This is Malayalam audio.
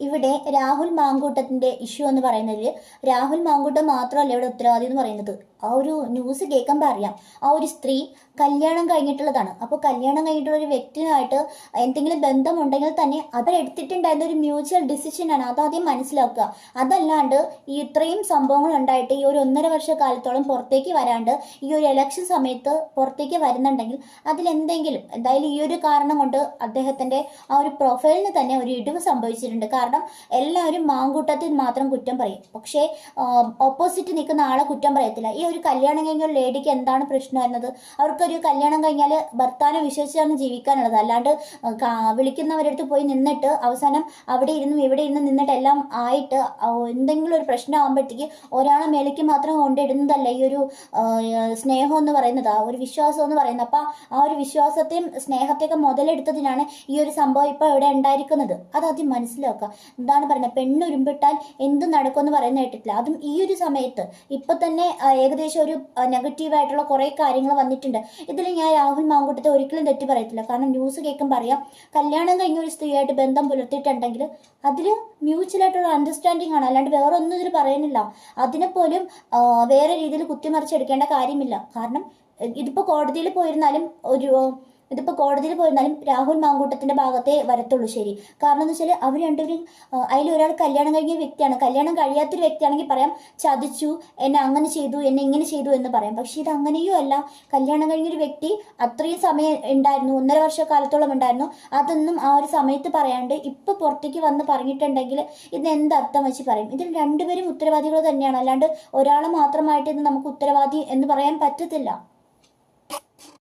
ഇവിടെ രാഹുൽ മാങ്കൂട്ടത്തിന്റെ ഇഷ്യൂ എന്ന് പറയുന്നതിൽ രാഹുൽ മാങ്കൂട്ടം മാത്രമല്ല ഇവിടെ ഉത്തരവാദി എന്ന് പറയുന്നത്. ആ ഒരു ന്യൂസ് കേൾക്കുമ്പോൾ അറിയാം ആ ഒരു സ്ത്രീ കല്യാണം കഴിഞ്ഞിട്ടുള്ളതാണ്. അപ്പോൾ കല്യാണം കഴിഞ്ഞിട്ടുള്ള ഒരു വ്യക്തിയുമായിട്ട് എന്തെങ്കിലും ബന്ധമുണ്ടെങ്കിൽ തന്നെ അവരെടുത്തിട്ടുണ്ടായിരുന്ന ഒരു മ്യൂച്വൽ ഡിസിഷനാണ് അതാദ്യം മനസ്സിലാക്കുക. അതല്ലാണ്ട് ഈ ഇത്രയും സംഭവങ്ങൾ ഉണ്ടായിട്ട് ഈ ഒരു ഒന്നര വർഷ കാലത്തോളം പുറത്തേക്ക് വരാണ്ട് ഈ ഒരു ഇലക്ഷൻ സമയത്ത് പുറത്തേക്ക് വരുന്നുണ്ടെങ്കിൽ അതിലെന്തെങ്കിലും എന്തായാലും ഈ ഒരു കാരണം കൊണ്ട് അദ്ദേഹത്തിന്റെ ആ ഒരു പ്രൊഫൈലിന് തന്നെ ഒരു ഇടിവ് സംഭവിച്ചിട്ടുണ്ട്. കാരണം എല്ലാവരും മാങ്കൂട്ടത്തിൽ മാത്രം കുറ്റം പറയും. പക്ഷേ ഓപ്പോസിറ്റ് നിൽക്കുന്ന ആളെ കുറ്റം പറയത്തില്ല. ഈ ഒരു കല്യാണം കഴിഞ്ഞ ഒരു ലേഡിക്ക് എന്താണ് പ്രശ്നം എന്നത്? അവർക്കൊരു കല്യാണം കഴിഞ്ഞാൽ ഭർത്താവിനെ വിശ്വസിച്ചാണ് ജീവിക്കാനുള്ളത്. അല്ലാണ്ട് വിളിക്കുന്നവരടുത്ത് പോയി നിന്നിട്ട് അവസാനം അവിടെ ഇരുന്നും ഇവിടെ ഇരുന്നും നിന്നിട്ട് എല്ലാം ആയിട്ട് എന്തെങ്കിലും ഒരു പ്രശ്നം ആകുമ്പോഴത്തേക്ക് ഒരാളെ മേലേക്ക് മാത്രം കൊണ്ടിടുന്നതല്ല ഈ ഒരു സ്നേഹം എന്ന് പറയുന്നത്. ആ ഒരു വിശ്വാസം എന്ന് പറയുന്നത്. അപ്പം ആ ഒരു വിശ്വാസത്തെയും സ്നേഹത്തെയൊക്കെ മുതലെടുത്തതിനാണ് ഈ ഒരു സംഭവം ഇപ്പോൾ ഇവിടെ ഉണ്ടായിരിക്കുന്നത്. അതാദ്യം മനസ്സിലാക്കുക. എന്താണ് പറയുന്നത്? പെണ്ണുരുമ്പിട്ടാൽ എന്ത് നടക്കുമെന്ന് പറയുന്ന കേട്ടിട്ടില്ല. അതും ഈ ഒരു സമയത്ത്. ഇപ്പം തന്നെ ആ, ഏകദേശം ഒരു നെഗറ്റീവായിട്ടുള്ള കുറേ കാര്യങ്ങൾ വന്നിട്ടുണ്ട്. ഇതിൽ ഞാൻ രാഹുൽ മാങ്കൂട്ടത്തെ ഒരിക്കലും തെറ്റി പറയത്തില്ല. കാരണം ന്യൂസ് കേൾക്കുമ്പോൾ അറിയാം കല്യാണം കഴിഞ്ഞ ഒരു സ്ത്രീയായിട്ട് ബന്ധം പുലർത്തിയിട്ടുണ്ടെങ്കിൽ അതിൽ മ്യൂച്വലായിട്ടുള്ള അണ്ടർസ്റ്റാൻഡിങ് ആണ്. അല്ലാണ്ട് വേറെ ഒന്നും ഇതിൽ പറയുന്നില്ല. അതിനെപ്പോലും വേറെ രീതിയിൽ കുത്തിമറിച്ചെടുക്കേണ്ട കാര്യമില്ല. കാരണം ഇതിപ്പോൾ കോടതിയിൽ പോയിരുന്നാലും ഒരു ഇതിപ്പോൾ കോടതിയിൽ പോയിരുന്നാലും രാഹുൽ മാങ്കൂട്ടത്തിന്റെ ഭാഗത്തെ വരത്തുള്ളൂ ശരി. കാരണം എന്ന് വെച്ചാൽ അവർ രണ്ടുപേരും ഒരാൾ കല്യാണം കഴിഞ്ഞ വ്യക്തിയാണ്. കല്യാണം കഴിയാത്തൊരു വ്യക്തിയാണെങ്കിൽ പറയാം ചതിച്ചു എന്നെ അങ്ങനെ ചെയ്തു എന്നെ ഇങ്ങനെ ചെയ്തു എന്ന് പറയാം. പക്ഷെ ഇത് അങ്ങനെയും അല്ല. കല്യാണം കഴിഞ്ഞൊരു വ്യക്തി അത്രയും സമയം ഉണ്ടായിരുന്നു ഒന്നര വർഷ കാലത്തോളം ഉണ്ടായിരുന്നു. അതൊന്നും ആ ഒരു സമയത്ത് പറയാണ്ട് ഇപ്പൊ പുറത്തേക്ക് വന്ന് പറഞ്ഞിട്ടുണ്ടെങ്കിൽ ഇത് എന്ത് അർത്ഥം വെച്ച് പറയും? ഇതിൽ രണ്ടുപേരും ഉത്തരവാദികൾ തന്നെയാണ്. അല്ലാണ്ട് ഒരാളെ മാത്രമായിട്ട് ഇത് നമുക്ക് ഉത്തരവാദി എന്ന് പറയാൻ പറ്റത്തില്ല.